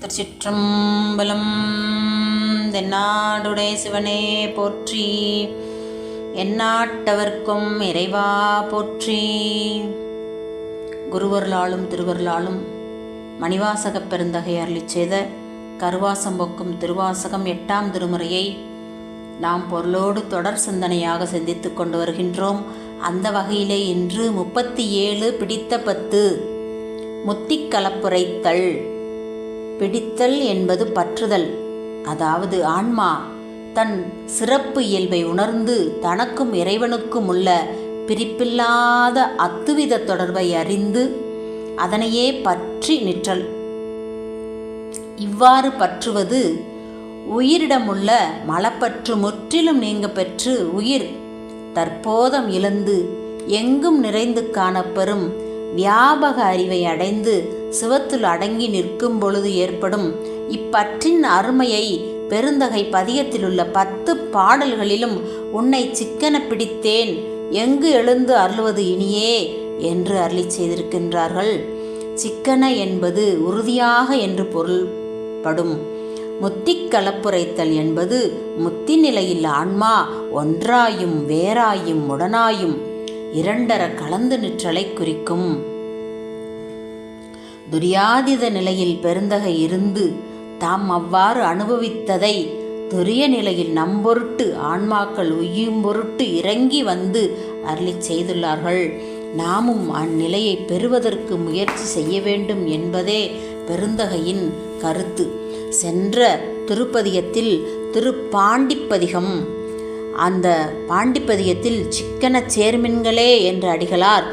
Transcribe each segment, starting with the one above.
திருச்சிற்றம்பலம். தென்னாடுடைய சிவனே போற்றி. எந்நாட்டவர்க்கும் இறைவா போற்றி. குருவர்களாலும் திருவர்களாலும் மணிவாசகப் பெருந்தகை அருளி செய்த கருவாசம் போக்கும் திருவாசகம் எட்டாம் திருமுறையை நாம் பொருளோடு தொடர் சிந்தனையாக சிந்தித்து கொண்டு வருகின்றோம். அந்த வகையிலே இன்று முப்பத்தி ஏழு பிடித்த பத்து. முத்திக் கலப்புரைத்தல் பிடித்தல் என்பது பற்றுதல். அதாவது ஆன்மா தன் சிறப்பு இயல்பை உணர்ந்து தனக்கும் இறைவனுக்கும் உள்ள பிரிப்பில்லாத அத்துவித தொடர்பை அறிந்து அதனையே பற்றி நிற்றல். இவ்வாறு பற்றுவது உயிரிடமுள்ள மலப்பற்று முற்றிலும் நீங்க பெற்று உயிர் தற்போதம் இழந்து எங்கும் நிறைந்து காணப்பெறும் வியாபக அறிவை அடைந்து சிவத்தில் அடங்கி நிற்கும் பொழுது ஏற்படும் இப்பற்றின் அருமையை பெருந்தகை பதிகத்திலுள்ள பத்து பாடல்களிலும் உன்னை சிக்கன பிடித்தேன் எங்கு எழுந்து அருளுவது இனியே என்று அருளி செய்திருக்கின்றார்கள். சிக்கன என்பது உறுதியாக என்று பொருள்படும். முத்திக் கலப்புரைத்தல் என்பது முத்தி நிலையில் ஆன்மா ஒன்றாயும் வேறாயும் உடனாயும் இரண்டர கலந்து நிற்றலை குறிக்கும். துரியாதித நிலையில் பெருந்தகை இருந்து தாம் அவ்வாறு அனுபவித்ததை துரிய நிலையில் நம்பொருட்டு ஆன்மாக்கள் உய்யும் பொருட்டு இறங்கி வந்து அருளி செய்துள்ளார்கள். நாமும் அந்நிலையை பெறுவதற்கு முயற்சி செய்ய வேண்டும் என்பதே பெருந்தகையின் கருத்து. சென்ற திருப்பதியத்தில் திருப்பாண்டிப்பதிகம். அந்த பாண்டிப்பதியத்தில் சிக்கன சேர்மின்களே என்ற அடிகளார்.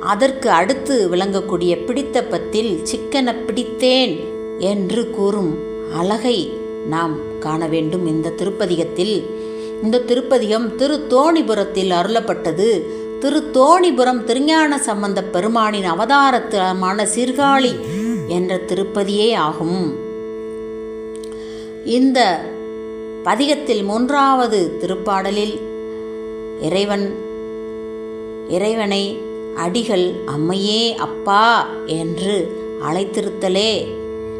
அதற்கு அடுத்து விளங்கக்கூடிய பிடித்த பத்தில் சிக்கன பிடித்தேன் என்று கூறும் அழகை நாம் காண வேண்டும் இந்த திருப்பதிகத்தில். இந்த திருப்பதிகம் திருத்தோணிபுரத்தில் அருளப்பட்டது. திருத்தோணிபுரம் திருஞான சம்பந்த பெருமானின் அவதாரத்தமான சீர்காழி என்ற திருப்பதியே ஆகும். இந்த பதிகத்தில் மூன்றாவது திருப்பாடலில் இறைவன் இறைவனை அடிகள் அம்மையே அப்பா என்று அழைத்திருத்தலே.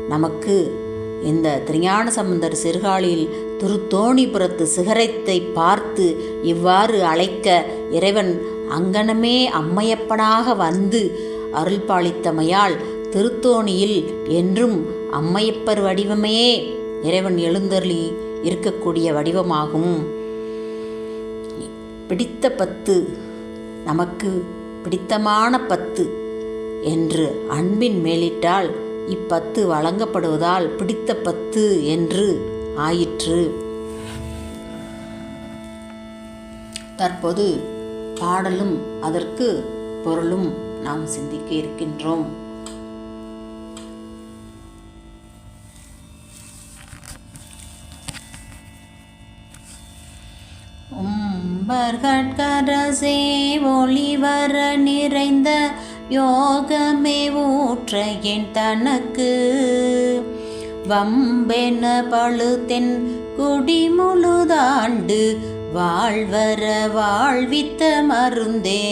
நமக்கு இந்த திருஞான சம்பந்தர் சிறுகாலில் திருத்தோணிபுரத்து சிகரத்தை பார்த்து இவ்வாறு அழைக்க இறைவன் அங்கனமே அம்மையப்பனாக வந்து அருள்பாளித்தமையால் திருத்தோணியில் என்றும் அம்மையப்பர் வடிவமே இறைவன் எழுந்தருளி இருக்கக்கூடிய வடிவமாகும். பிடித்த பத்து நமக்கு பிடித்தமான பத்து என்று அன்பின் மேலிட்டால் இப்பத்து வழங்கப்படுவதால் பிடித்த பத்து என்று ஆயிற்று. தற்போது பாடலும் அதற்கு பொருளும் நாம் சிந்திக்க இருக்கின்றோம். உம்பர்கட்கரசே ஒளிவர நிறைந்த யோகமே ஊற்ற என் தனக்கு. வம்பென பழுத்தென் குடிமுழுதாண்டு வாழ்வர வாழ்வித்த மருந்தே.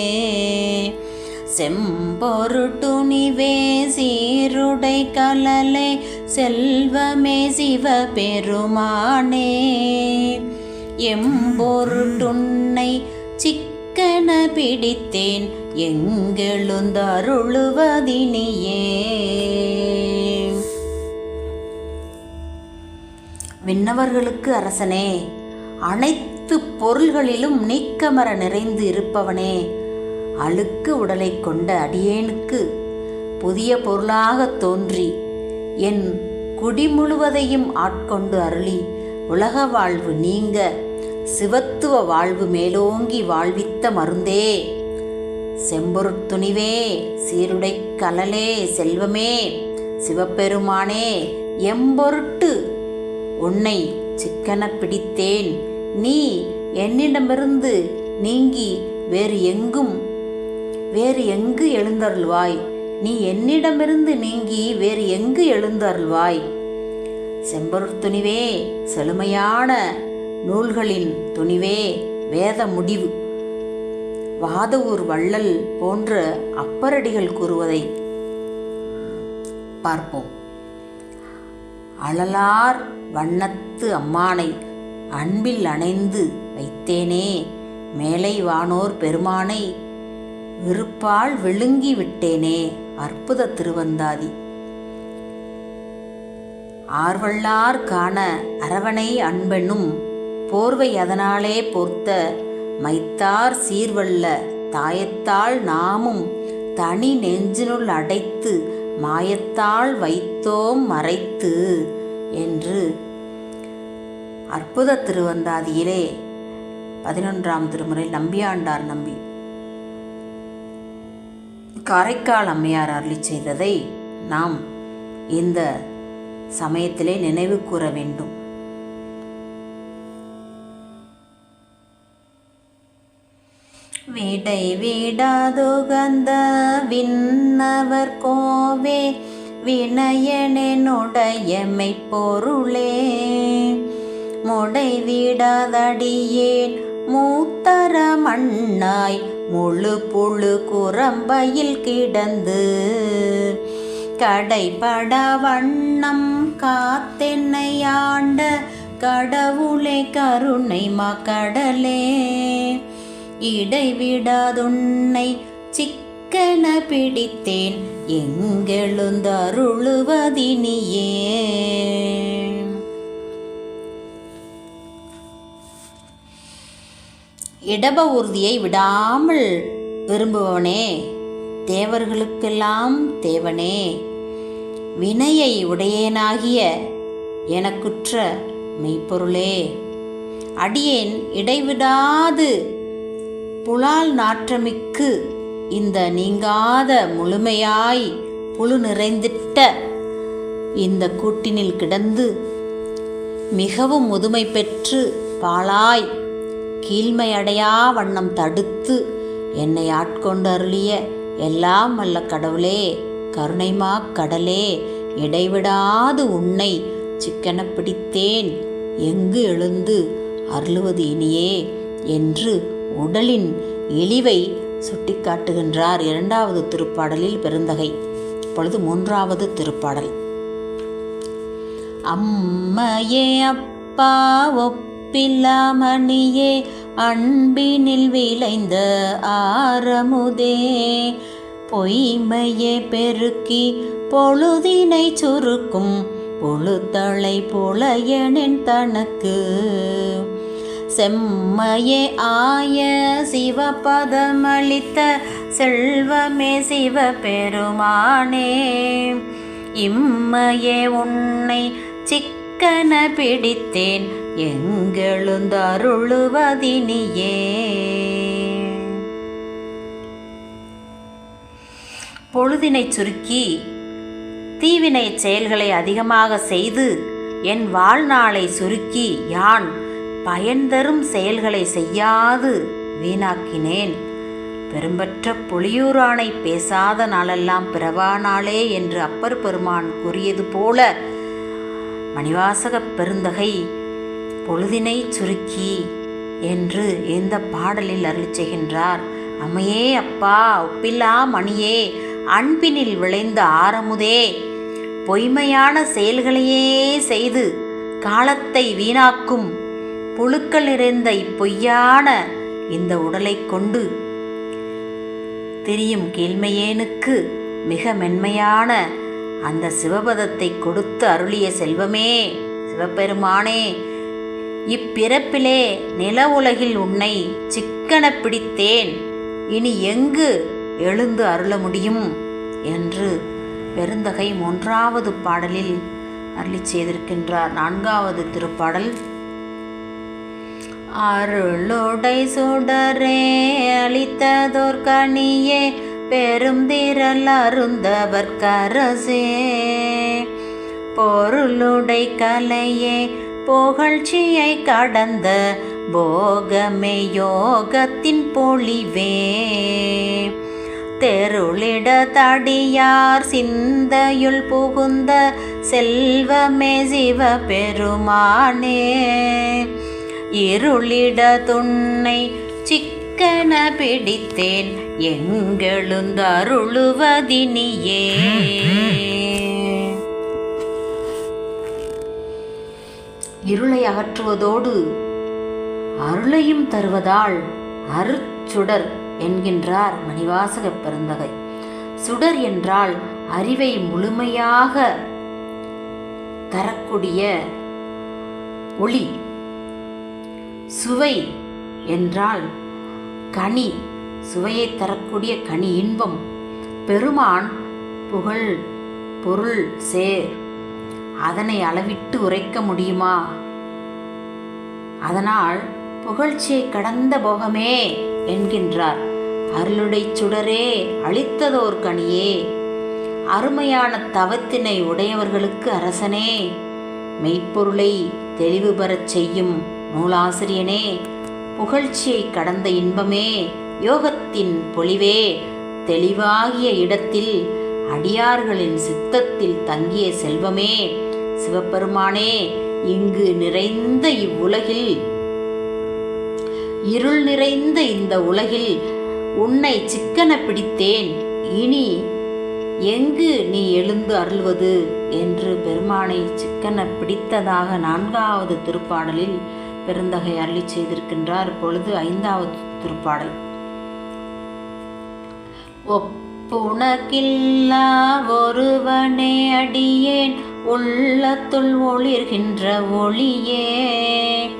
செம்பொருட்டுணிவே சீருடை கலலை செல்வமே சிவபெருமானே. எம்பொருட்டுன்னை சிக்கன பிடித்தேன் எங்கெழுந்தருளுவதினியே. விண்ணவர்களுக்கு அரசனே அனைத்து பொருள்களிலும் நீக்கமர நிறைந்து இருப்பவனே அழுக்கு உடலை கொண்ட அடியேனுக்கு புதிய பொருளாகத் தோன்றி என் குடி முழுவதையும் ஆட்கொண்டு அருளி உலக வாழ்வு நீங்க சிவத்துவ வாழ்வு மேலோங்கி வாழ்வித்த மருந்தே. செம்பொருத்துணிவே சீருடை கலலே செல்வமே. சிவபெருமானே எம்பொருட்டு உன்னை சிக்கன பிடித்தேன். நீ என்னிடமிருந்து நீங்கி வேறு எங்கும் வேறு எங்கு எழுந்தருள்வாய். நீ என்னிடமிருந்து நீங்கி வேறு எங்கு எழுந்தருள்வாய். செம்பொருத்துணிவே செழுமையான நூல்களின் துணிவே வேத முடிவு. வாதவூர் வள்ளல் போன்ற அப்பரடிகள் கூறுவதை பார்ப்போம். அழலார் வண்ணத்து அம்மானை அன்பில் அணைந்து வைத்தேனே மேலை வானோர் பெருமானை விருப்பால் விழுங்கி விட்டேனே அற்புத திருவந்தாதி. ஆர்வல்லார் காண அரவணை அன்பெனும் போர்வை அதனாலே பொர்த்த மைத்தார் சீர்வல்ல தாயத்தால் நாமும் தனி நெஞ்சினுள் அடைத்து மாயத்தால் வைத்தோம் மறைத்து என்று அற்புத திருவந்தாதியிலே பதினொன்றாம் திருமுறை நம்பியாண்டார் நம்பி. காரைக்கால் அம்மையார் அருளி செய்ததை நாம் இந்த சமயத்திலே நினைவு கூற வேண்டும். விடை விடாதுகந்த விண்ணவர் கோவே வினயனுடையமை பொருளே. முடை விடாதடியேன் மூத்தர மண்ணாய் முழு புழு குரம்பையில் கிடந்து. கடைபட வண்ணம் காத்தென்னை ஆண்ட கடவுளே கருணை மக்கடலே இடைவிடாதுன்னை சிக்கன பிடித்தேன். எங்கெழுந்தருளுவதினியே. இடப ஊர்தியை விடாமல் விரும்புவனே தேவர்களுக்கெல்லாம் தேவனே. வினையை உடையேனாகிய எனக்குற்ற மெய்ப்பொருளே. அடியேன் இடைவிடாது புலால் நாற்றமிக்கு இந்த நீங்காத முழுமையாய் புழு நிறைந்திட்ட இந்த கூட்டினில் கிடந்து மிகவும் முதுமை பெற்று பாலாய் கீழ்மையடையா வண்ணம் தடுத்து என்னை ஆட்கொண்டு அருளிய எல்லாம் வல்ல கடவுளே கருணைமா கடலே இடைவிடாது உன்னை சிக்கன பிடித்தேன் எங்கு எழுந்து அருளுவது இனியே என்று உடலின் இழிவை சுட்டிக்காட்டுகின்றார் இரண்டாவது திருப்பாடலில் பெருந்தகை. இப்பொழுது மூன்றாவது திருப்பாடல். அம்மையே அப்பா ஒப்பில்லாமணியே அன்பினில் விளைந்த ஆரமுதே பொய்மையே பெருக்கி பொழுதினை சுருக்கும் பொழுத்தளை புலையனின் தனக்கு. செம்மையே ஆய சிவபதமளித்த செல்வமே சிவபெருமானே. இம்மையே உன்னை சிக்கன பிடித்தேன் எங்கெழுந்தருளுவதினியே. பொழுதினை சுருக்கி தீவினை செயல்களை அதிகமாக செய்து என் வாழ்நாளை சுருக்கி யான் பயன் தரும் செயல்களை செய்யாது வீணாக்கினேன். பெரும்பற்ற புலியூரானை பேசாத நாளெல்லாம் பிறவா நாளே என்று அப்பர் பெருமான் கூறியது போல மணிவாசகப் பெருந்தகை பொழுதினை சுருக்கி என்று இந்த பாடலில் அருள் செய்கின்றார். அம்மையே அப்பா ஒப்பில்லா மணியே அன்பினில் விளைந்த ஆரமுதே பொய்மையான செயல்களையே செய்து காலத்தை வீணாக்கும் புழுக்கள் நிறைந்த இப்பொய்யான இந்த உடலைக் கொண்டு திரியும் கீழ்மையேனுக்கு மிக மென்மையான அந்த சிவபதத்தை கொடுத்து அருளிய செல்வமே சிவபெருமானே. இப்பிறப்பிலே நில உலகில் உன்னை சிக்கன பிடித்தேன். இனி எங்கு எழுந்து அருள முடியும்? என்று பெருந்தகை மூன்றாவது பாடலில் அருளி செய்திருக்கின்றார். நான்காவது திருப்பாடல் அருளோடை சுடரே அளித்ததோர் கனியே பெரும் திரள் அருந்தவர் கரசே. பொருளுடை கலையே புகழ்ச்சியை கடந்த போகமே யோகத்தின் பொழிவே. தெருளிட தடியார் சிந்தையுள் புகுந்த செல்வமே சிவ பெருமானே இருளிட துண்ணை சிக்கன பிடித்தேன். எங்கெழுந்தருளுவதினியே. இருளை அகற்றுவதோடு அருளையும் தருவதால் அருச்சுடர் என்கின்றார் மணிவாசக பெருந்தகை. சுடர் என்றால் அறிவை முழுமையாக தரக்கூடிய ஒளி. சுவை என்றால் கனி. சுவையை தரக்கூடிய கனி இன்பம். பெருமான் புகழ் பொருள் சேர். அதனை அளவிட்டு உரைக்க முடியுமா? அதனால் புகழ்ச்சியை கடந்த போகமே என்கின்றார். அருளுடை சுடரே அளித்ததோர் கனியே. அருமையான தவத்தினை உடையவர்களுக்கு அரசனே. மெய்ப்பொருளை தெளிவு பெறச் செய்யும் நூலாசிரியனே புகழ்ச்சியை கடந்த இன்பமே யோகத்தின் பொலிவே. தெளிவாகிய இடத்தில் அடியார்களின் சித்தத்தில் தங்கிய செல்வமே. சிவபெருமானே இங்கு நிறைந்த இவ்வுலகில் இருள் நிறைந்த இந்த உலகில் உன்னை சிக்கன பிடித்தேன். இனி எங்கு நீ எழுந்து அருள்வது? என்று பெருமானை சிக்கன பிடித்ததாக நான்காவது திருப்பாடலில் பெருந்தகை அருளி செய்திருக்கின்றார். பொழுது ஐந்தாவது திருப்பாடல். ஒப்புணக்கில்லா ஒருவனே அடியேன் உள்ளத்துள் ஒளிர்கின்ற ஒளியே.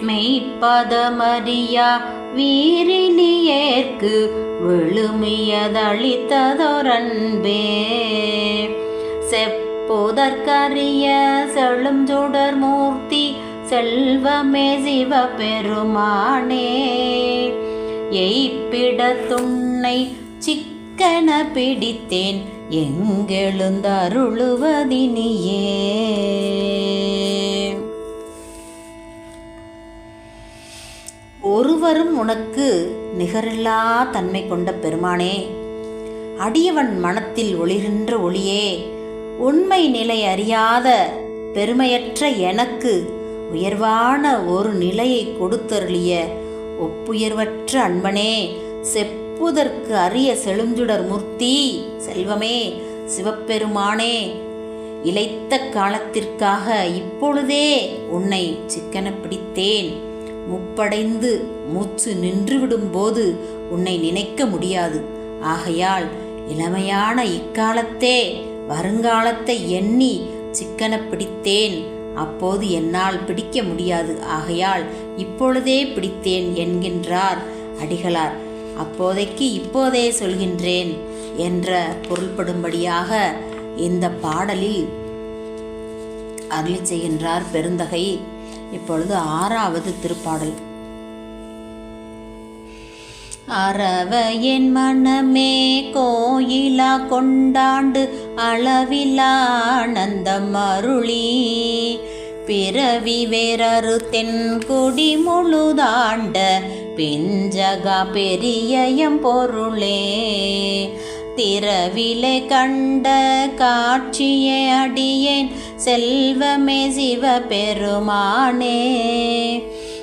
மெய்ப்பதமறியா வீரிலியேற்கு விழுமியதளித்ததொரன்பே. செப்புதற்கரிய செழும் சுடர் மூர்த்தி செல்வமே சிவபெருமானே. எய்ப்பிடத்துன்னை சிக்கன பிடித்தேன் எங்கெழுந்தருளுவதினியே. ஒருவரும் உனக்கு நிகரில்லா தன்மை கொண்ட பெருமானே. அடியவன் மனத்தில் ஒளிகின்ற ஒளியே உண்மை நிலை அறியாத பெருமையற்ற எனக்கு உயர்வான ஒரு நிலையை கொடுத்தருளிய ஒப்புயர்வற்ற அன்பனே செப்புதற்கு அரிய செழுஞ்சுடர் மூர்த்தி செல்வமே சிவப்பெருமானே இழைத்த காலத்திற்காக இப்பொழுதே உன்னை சிக்கன பிடித்தேன். முப்படைந்து மூச்சு நின்றுவிடும் போது உன்னை நினைக்க முடியாது. ஆகையால் இளமையான இக்காலத்தே வருங்காலத்தை எண்ணி சிக்கன பிடித்தேன். அப்போது என்னால் பிடிக்க முடியாது. ஆகையால் இப்பொழுதே பிடித்தேன் என்கின்றார் அடிகளார். அப்போதைக்கு இப்போதே சொல்கின்றேன் என்ற பொருள்படும்படியாக இந்த பாடலில் அருளி செய்கின்றார் பெருந்தகை. இப்பொழுது ஆறாவது திருப்பாடல். அறவ என் மனமே கோயிலா கொண்டாண்டு அளவிலா ஆனந்தம் அருளி பிறவி வேறரு தென்குடி முழுதாண்ட பிஞ்சகா பெரியயம் பொருளே. திறவிலே கண்ட காட்சியே அடியேன் செல்வமே சிவபெருமானே.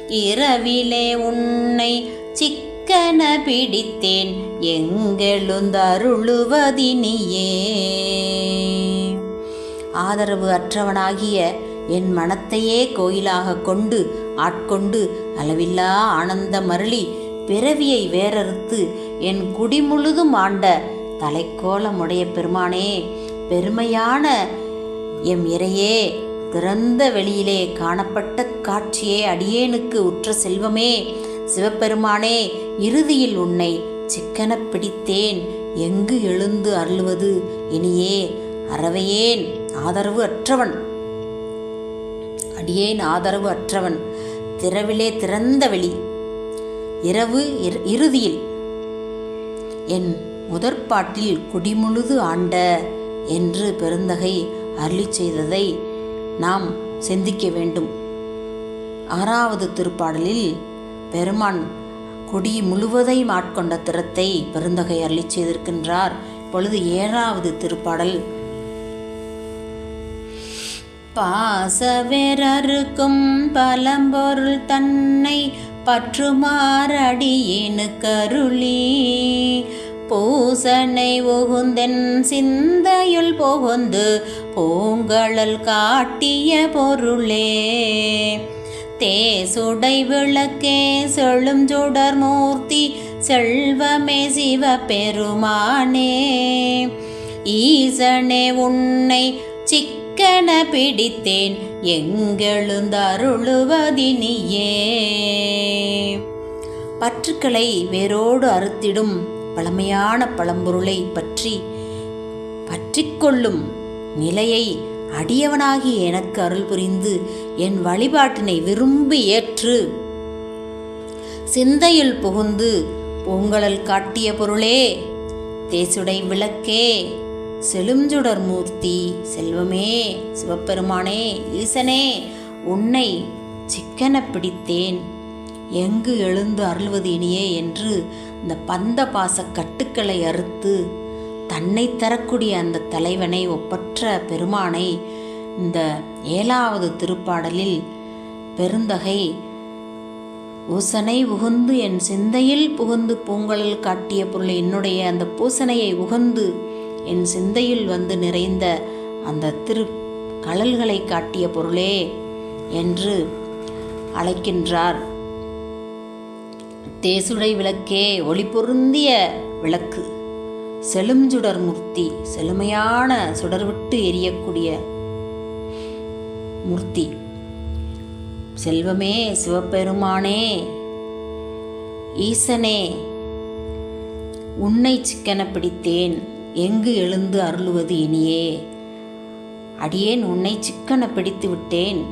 இரவிலே உன்னை சிக்கன பிடித்தேன் எங்கெழுந்தருளுவதினியே. ஆதரவு அற்றவனாகிய என் மனத்தையே கோயிலாக கொண்டு ஆட்கொண்டு அளவில்லா ஆனந்த மருளி பிறவியை வேறறுத்து என் குடி முழுதும் ஆண்ட தலைக்கோலமுடைய பெருமானே பெருமையான எம் இறையே திறந்த வெளியிலே காணப்பட்ட காட்சியே அடியேனுக்கு உற்ற செல்வமே சிவபெருமானே இறுதியில் உன்னை சிக்கன பிடித்தேன் எங்கு எழுந்து அருளுவது இனியே அறவையேன் ஆதரவு அற்றவன். அடியேன் ஆதரவு அற்றவன் திறவிலே திறந்த வெளி. இரவு இறு- இறுதியில் என் முதற்பாட்டில் குடிமுழுது ஆண்ட என்று பெருந்தகை அருளி செய்ததை நாம் சிந்திக்க வேண்டும். ஆறாவது திருப்பாடலில் பெருமான் கொடி முழுவதையும் ஆட்கொண்ட திறத்தை பெருந்தகை அருளி செய்திருக்கின்றார். இப்பொழுது ஏழாவது திருப்பாடல் பாசவேரருக்கும் பலம்பொருள் தன்னை பற்றுமாறடியேனு கருளி பூசனை உகுந்தென் சிந்தையுள் புகுந்து பூங்கழல் காட்டிய பொருளே. தேசுடை விளக்கே செழும் சுடர் மூர்த்தி செல்வமே சிவ பெருமானே ஈசனே உன்னை சிக் சிக்கன பிடித்தேன். எங்கெழுந்தருளுவதினியே. பற்றுக்களை வேரோடு அறுத்திடும் பழமையான பழம்பொருளை பற்றி பற்றிக்கொள்ளும் நிலையை அடியவனாகி எனக்கு அருள் புரிந்து என் வழிபாட்டினை விரும்பி ஏற்று சிந்தையில் புகுந்து பொங்கலல் காட்டிய பொருளே தேசுடை விளக்கே. செழுஞ்சுடர் மூர்த்தி செல்வமே சிவபெருமானே ஈசனே உன்னை சிக்கன பிடித்தேன். எங்கு எழுந்து அருள்வது இனியே என்று இந்த பந்த பாச கட்டுக்களை அறுத்து தன்னை தரக்கூடிய அந்த தலைவனை ஒப்பற்ற பெருமானை இந்த ஏழாவது திருப்பாடலில் பெருந்தகை பூசனை உகுந்து என் சிந்தையில் புகுந்து பூங்கல் காட்டிய பொருள் என்னுடைய அந்த பூசனையை உகந்து என் சிந்தையில் வந்து நிறைந்த அந்த திரு கழல்களை காட்டிய பொருளே என்று அழைக்கின்றார். தேசுடை விளக்கே ஒளி பொருந்திய விளக்கு. செழுஞ்சுடர் மூர்த்தி செழுமையான சுடர்விட்டு எரியக்கூடிய மூர்த்தி. செல்வமே சிவபெருமானே ஈசனே உன்னை சிக்கன பிடித்தேன். எங்கு எழுந்து அருளுவது இனியே? அடியேன் உன்னை சிக்கன பிடித்து விட்டேன்.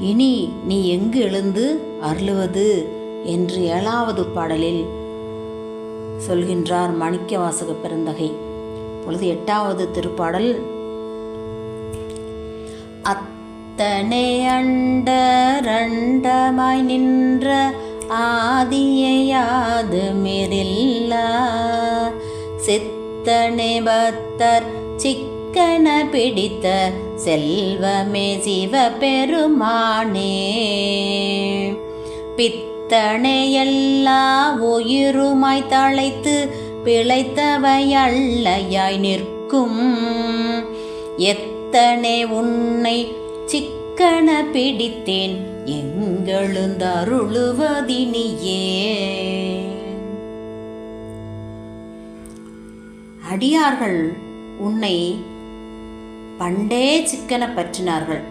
இனி நீ எங்கு எழுந்து அருளுவது என்று ஏழாவது பாடலில் சொல்கின்றார் மாணிக்க வாசக பெருந்தகை. பொழுது எட்டாவது திருப்பாடல். அத்தனை அண்டரண்டமாய் நின்ற ஆதியாது மெரில்லா சித்தனை பக்தர் சிக்கன பிடித்த செல்வமே சிவ பெருமானே பித்தனை உயிருமாய் தழைத்து பிழைத்தவை அல்லையாய் நிற்கும். எத்தனை உன்னை சிக்கன பிடித்தேன் எங்கெழுந்தருளுவதினியே. அடியார்கள் உன்னை பண்டே சிக்கன பற்றினார்கள்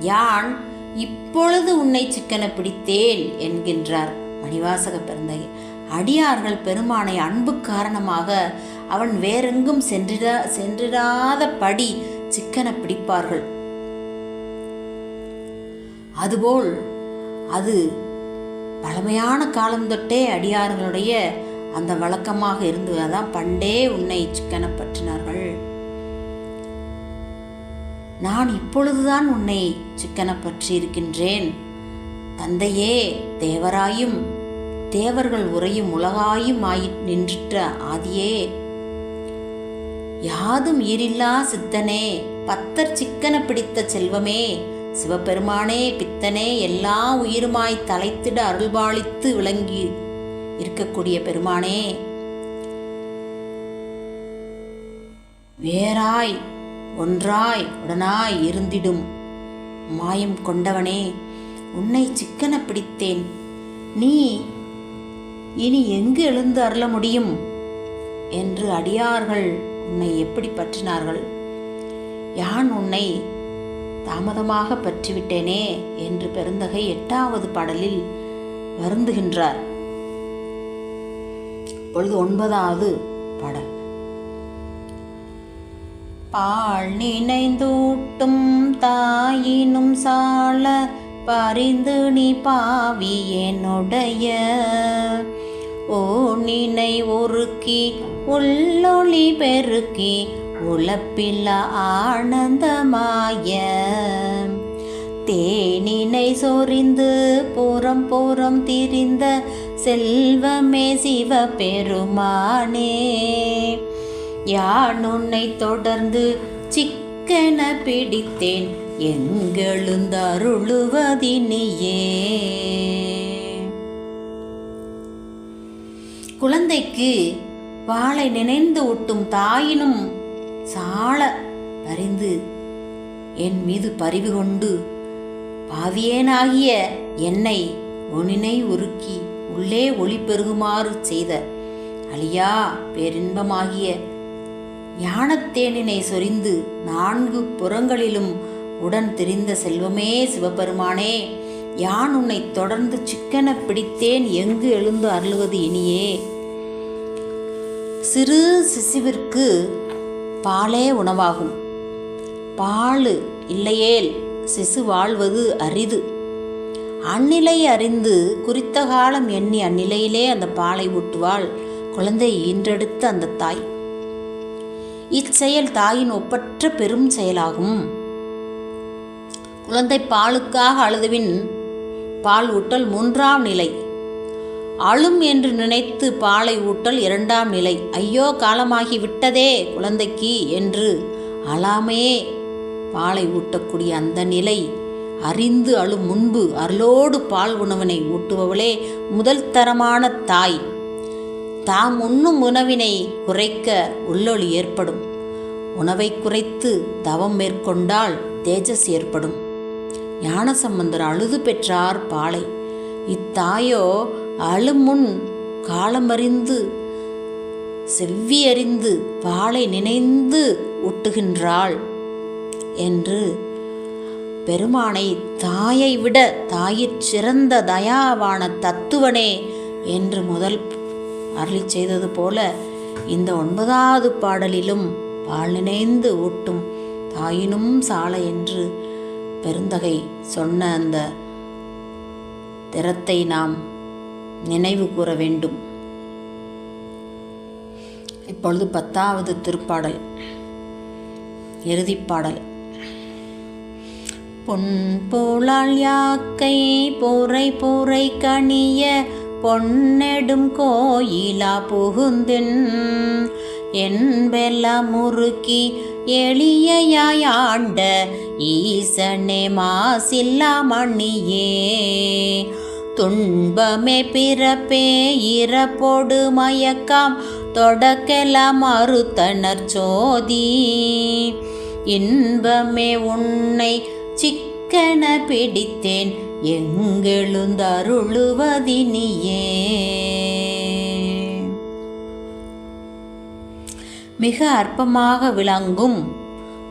யான் இப்பொழுது உன்னை சிக்கன பிடித்தேன் என்கின்றார் மணிவாசக பெருந்தகை. அடியார்கள் பெருமானை அன்பு காரணமாக அவன் வேறெங்கும் சென்றிடா சென்றிடாத படி சிக்கன பிடிப்பார்கள் அதுபோல் அது பழமையான காலம் தொட்டே அடியார்களுடைய அந்த வழக்கமாக இருந்து அதான் பண்டே உன்னை சிக்கன பற்றினார்கள் நான் இப்பொழுதுதான் உன்னை சிக்கன பற்றியிருக்கின்றேன் தந்தையே தேவராயும் தேவர்கள் உரையும் உலகாயும் ஆயி நின்றிட்ட ஆதியே. யாதும் ஈரில்லா சித்தனே பத்தர் சிக்கன பிடித்த செல்வமே சிவபெருமானே பித்தனே எல்லா உயிருமாய் தலைத்திட அருள்பாலித்து விளங்கி இருக்கக்கூடிய பெருமானே. வேறாய் ஒன்றாய் உடனாய் இருந்திடும். மாயம் கொண்டவனே உன்னை சிக்கன பிடித்தேன் நீ இனி எங்கு எழுந்து அருள முடியும்? என்று அடியார்கள் உன்னை எப்படி பற்றினார்கள்? யான் உன்னை தாமதமாக பற்றிவிட்டேனே? என்று பெருந்தகை எட்டாவது பாடலில் வருந்துகின்றார். இப்பொழுது ஒன்பதாவது பாடல். பால் நினைந்தூட்டும் தாயினும் சால பரிந்து நீ பாவி என்னுடைய. ஓ நினை ஒருக்கி உள்ளொளி பெருக்கி உழப்பில்ல ஆனந்தமாய. தேனினை சொரிந்து புறம் புறம் திரிந்த செல்வமே சிவ பெருமானே யான் உன்னை தொடர்ந்து சிக்கன பிடித்தேன் எங்கெழுந்தருளுவதினியே. குழந்தைக்கு வாளை நினைந்து ஒட்டும் தாயினும் சால பரிந்து என் மீது பரிவு கொண்டு பாவியேனாகிய என்னை ஒனினை உருக்கி உள்ளே ஒளி பெருகுமாறு செய்த அழியா பேரின்பமாகிய ஞானத்தேனினை சொரிந்து நான்கு புறங்களிலும் உடன் தெரிந்த செல்வமே சிவபெருமானே யான் உன்னை தொடர்ந்து சிக்கன பிடித்தேன் எங்கு எழுந்து அருளுவது இனியே? சிறு சிசுவிற்கு பாலே உணவாகும். பால் இல்லையேல் சிசு வாழ்வது அரிது. அந்நிலை அறிந்து குறித்த காலம் எண்ணி அந்நிலையிலே அந்த பாலை ஊட்டுவாள் குழந்தை ஈன்றெடுத்த அந்த தாய். இச்செயல் தாயின் ஒப்பற்ற பெரும் செயலாகும். குழந்தை பாலுக்காக அழுதுவின் பால் ஊட்டல் மூன்றாம் நிலை. அழும் என்று நினைத்து பாலை ஊட்டல் இரண்டாம் நிலை. ஐயோ காலமாகி விட்டதே குழந்தைக்கு என்று அழாமையே பாலை ஊட்டக்கூடிய அந்த நிலை. அறிந்து அழும் முன்பு அருளோடு பால் உணவினை ஊட்டுபவளே முதல் தரமான தாய். தாம் உண்ணும் உணவினை குறைக்க உள்ளொளி ஏற்படும். உணவை குறைத்து தவம் மேற்கொண்டால் தேஜஸ் ஏற்படும். ஞானசம்பந்தர் அழுது பெற்றார் பாலை. இத்தாயோ அழுமுன் காலமறிந்து செவ்வியறிந்து பாலை நினைந்து ஊட்டுகின்றாள் என்று பெருமானை தாயை விட தாயிற் சிறந்த தயாவான தத்துவனே என்று முதல் அருளி செய்தது போல இந்த ஒன்பதாவது பாடலிலும் பால் நினைந்து ஊட்டும் தாயினும் சால என்று பெருந்தகை சொன்ன அந்த திறத்தை நாம் நினைவு கூற வேண்டும். இப்பொழுது பத்தாவது திருப்பாடல் இறுதிப்பாடல் பொன் போலால் யாக்கை போரை போரை கணிய பொன்னெடும் கோயிலா புகுந்தின் என்பெல்ல முறுக்கி எளியாய் ஈசனே மாசில்லா மணியே. துன்பமே பிறப்பே இறப்போடு மயக்கம் தொடக்கெல்லாம் மறுத்தனர் சோதி. இன்பமே உன்னை சிக்கன பிடித்தேன். எங்கெழுந்தருளுவதினியே. மிக அற்பமாக விளங்கும்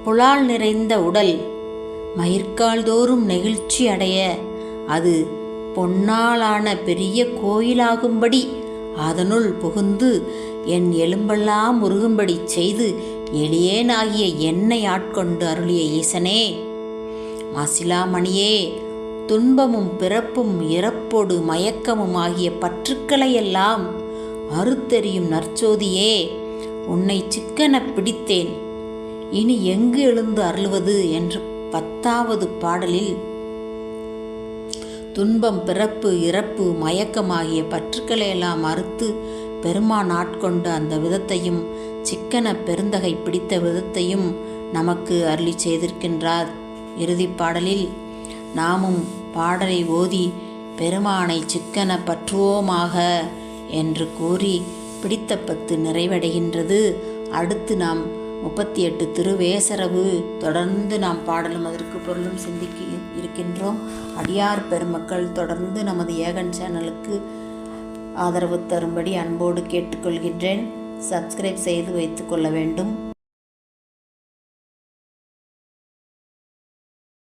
புலால் நிறைந்த உடல் மயிர்கால் தோறும் நெகிழ்ச்சி அடைய அது பொன்னாலான பெரிய கோயிலாகும்படி அதனுள் புகுந்து என் எலும்பெல்லாம் உருகும்படி செய்து எளியேனாகிய என்னை ஆட்கொண்டு அருளிய ஈசனே. மாசிலாமணியே துன்பமும் பிறப்பும் இறப்போடு மயக்கமும் ஆகிய பற்றுக்களையெல்லாம் அறுத்தெறியும் நற்சோதியே உன்னை சிக்கன பிடித்தேன். இனி எங்கு எழுந்து அருள்வது என்று பத்தாவது பாடலில் துன்பம் பிறப்பு இறப்பு மயக்கமாகிய பற்றுக்களையெல்லாம் அறுத்து பெருமான் ஆட்கொண்ட அந்த விதத்தையும் சிக்கன பெருந்தகை பிடித்த விதத்தையும் நமக்கு அருளி செய்திருக்கின்றார். இறுதிப் பாடலில் நாமும் பாடலை ஓதி பெருமானை சிக்கன பற்றுவோமாக என்று கூறி பிடித்த பத்து நிறைவடைகின்றது. அடுத்து நாம் முப்பத்தி எட்டு திருவேசரவு தொடர்ந்து நாம் பாடலும் அதற்கு பொருளும் சிந்திக்க இருக்கின்றோம். அடியார் பெருமக்கள் தொடர்ந்து நமது ஏகன் சேனலுக்கு ஆதரவு தரும்படி அன்போடு கேட்டுக்கொள்கின்றேன். சப்ஸ்கிரைப் செய்து வைத்துக்கொள்ள வேண்டும்.